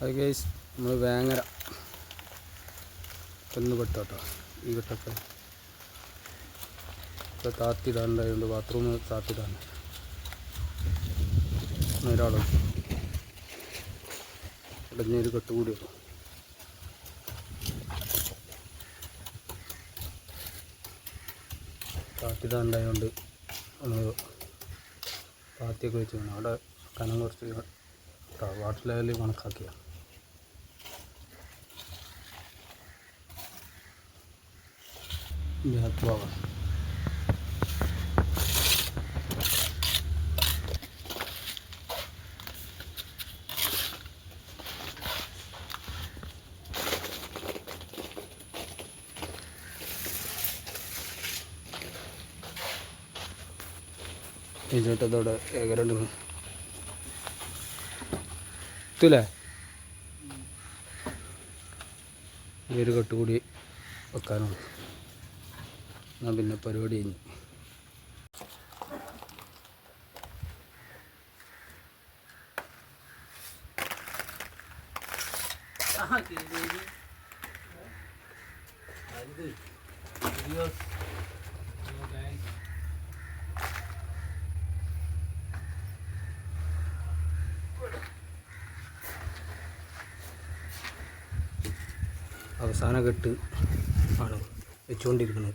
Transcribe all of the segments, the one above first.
അത് കേസ് നമ്മൾ വേങ്ങര. ഒന്ന് പെട്ടോട്ടോ ഈ വെട്ടൊക്കെ. ഇപ്പോൾ താത്തിടാനുണ്ടായതുകൊണ്ട് ബാത്റൂം താത്തിടാൻ. ഒരാളുണ്ട് ഇടഞ്ഞൊരു കെട്ട് കൂടി താത്തിടാനുണ്ടായതുകൊണ്ട് നമ്മൾ താത്തിയൊക്കെ വെച്ച് വേണം. അവിടെ കനം കുറച്ച് വാട്ടർ ലെവലിൽ കണക്കാക്കിയ പോവാം ഈ ചേട്ടത്തോടെ ഏകരണ്ട് എത്തൂലേ ഈ ഒരു കെട്ടുകൂടി വെക്കാനുള്ളൂ എന്നാൽ പിന്നെ പരിപാടി കഴിഞ്ഞു. അവസാന കെട്ട് ആണ് വെച്ചുകൊണ്ടിരിക്കുന്നത്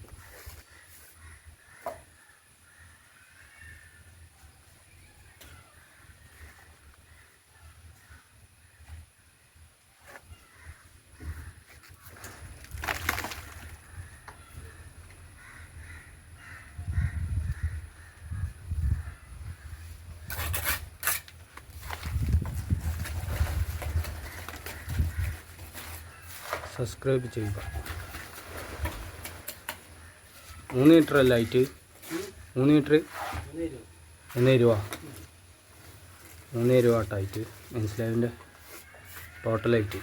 സബ്സ്ക്രൈബ് ചെയ്യുക. മൂന്ന് ലിറ്റർ അല്ല ലൈറ്റ് മൂന്ന് ലിറ്റർ മൂന്നേ രൂപ മൂന്നേ രൂപ ടൈറ്റ് മനസ്സിലായതിന്റെ ലൈറ്റ്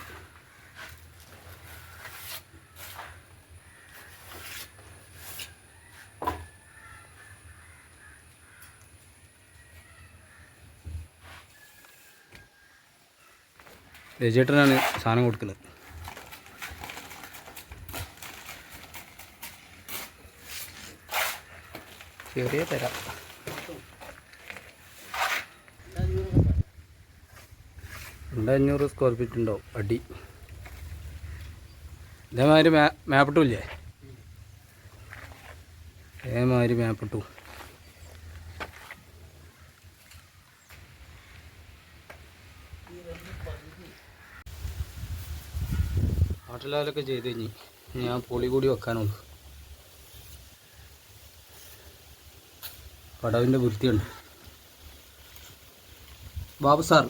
രജേട്ടനാണ് സാധനം കൊടുക്കുന്നത്. ചെറിയ തരാം രണ്ട് അഞ്ഞൂറ് സ്ക്വയർ ഫീറ്റ് ഉണ്ടോ അടി. ഇതേമാതിരി മാ മാപ്പിട്ടില്ലേ? ഇതേമാതിരി മാപ്പിട്ടു. നാട്ടിലാലൊക്കെ ചെയ്ത് കഴിഞ്ഞ് ഞാൻ പൊളി കൂടി വെക്കാനുള്ളൂ പടവിന്റെ വൃത്തിയുണ്ട് ബാബു സാർ.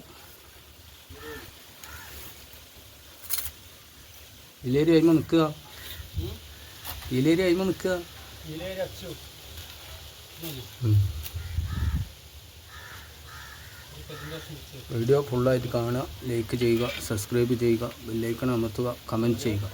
ഇലേരി അയിമ നിൽക്കുക. ഇലേരി അയിമ നിൽക്കുക. വീഡിയോ ഫുള്ളായിട്ട് കാണുക ലൈക്ക് ചെയ്യുക സബ്സ്ക്രൈബ് ചെയ്യുക ബെല്ലൈക്കൺ അമർത്തുക കമന്റ് ചെയ്യുക.